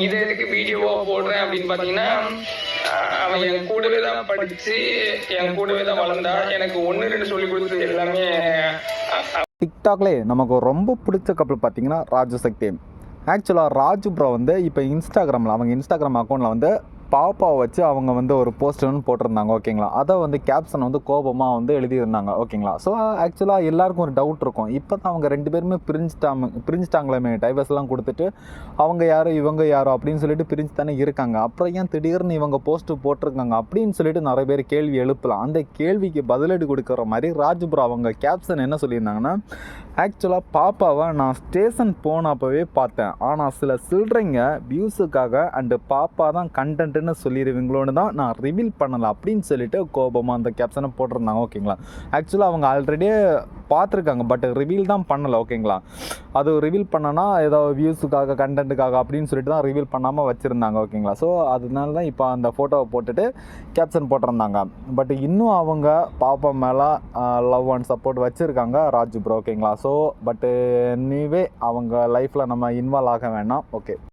இதை எதுக்கு வீடியோவா போடுறேன் அப்படின்னு பாத்தீங்கன்னா அவன் என் கூடவே தான் படிச்சு என் கூடவே தான் வளர்ந்தா எனக்கு ஒண்ணு ரெண்டு சொல்லி கொடுத்தது எல்லாமே டிக்டாக்லேயே நமக்கு ரொம்ப பிடிச்ச கப்பல் பார்த்தீங்கன்னா ராஜசக்தி. ஆக்சுவலாக ராஜு ப்ரோ வந்து இப்போ இன்ஸ்டாகிராமில் அவங்க இன்ஸ்டாகிராம் அக்கௌண்ட்டில் வந்து பாப்பாவை வச்சு அவங்க வந்து ஒரு போஸ்ட் ஒன்று போட்டிருந்தாங்க ஓகேங்களா அதை வந்து கேப்ஷன் வந்து கோபமாக வந்து எழுதியிருந்தாங்க ஓகேங்களா ஸோ ஆக்சுவலாக எல்லாருக்கும் ஒரு டவுட் இருக்கும். இப்போ தான் அவங்க ரெண்டு பேருமே பிரிஞ்சுட்டாங்க பிரிஞ்சுட்டாங்களே டைவர்ஸ்லாம் கொடுத்துட்டு அவங்க யாரோ இவங்க யாரோ அப்படின்னு சொல்லிட்டு பிரிஞ்சு தானே இருக்காங்க. அப்புறம் ஏன் திடீர்னு இவங்க போஸ்ட் போட்டிருக்காங்க அப்படின்னு சொல்லிட்டு நிறைய பேர் கேள்வி எழுப்பலாம். அந்த கேள்விக்கு பதிலடி கொடுக்குற மாதிரி ராஜ்புரா அவங்க கேப்ஷன் என்ன சொல்லியிருந்தாங்கன்னா ஆக்சுவலாக பாப்பாவை நான் ஸ்டேஷன் போனப்பவே பார்த்தேன். ஆனால் சில சில்லறைங்க வியூஸுக்காக அண்டு பாப்பா தான் கண்டென்ட்னு சொல்லிடுவீங்களோன்னு தான் நான் ரிவீல் பண்ணலை அப்படின்னு சொல்லிட்டு கோபமாக அந்த கேப்ஷனை போட்டிருந்தாங்க ஓகேங்களா ஆக்சுவலாக அவங்க ஆல்ரெடியே பார்த்துருக்காங்க பட் ரிவீல் தான் பண்ணலை ஓகேங்களா அது ரிவீல் பண்ணனா ஏதோ வியூஸுக்காக கண்டென்ட்டுக்காக அப்படின்னு சொல்லிட்டு தான் ரிவீல் பண்ணாமல் வச்சுருந்தாங்க ஓகேங்களா ஸோ அதனால தான் இப்போ அந்த ஃபோட்டோவை போட்டுட்டு கேப்ஷன் போட்டிருந்தாங்க. பட் இன்னும் அவங்க பாப்பா மேலே லவ் அண்ட் சப்போர்ட் வச்சுருக்காங்க ராஜு ப்ரோ ஓகேங்களா ஸோ பட்டு நீவே அவங்க லைஃப்பில் நம்ம இன்வால்வ் ஆக வேணாம் ஓகே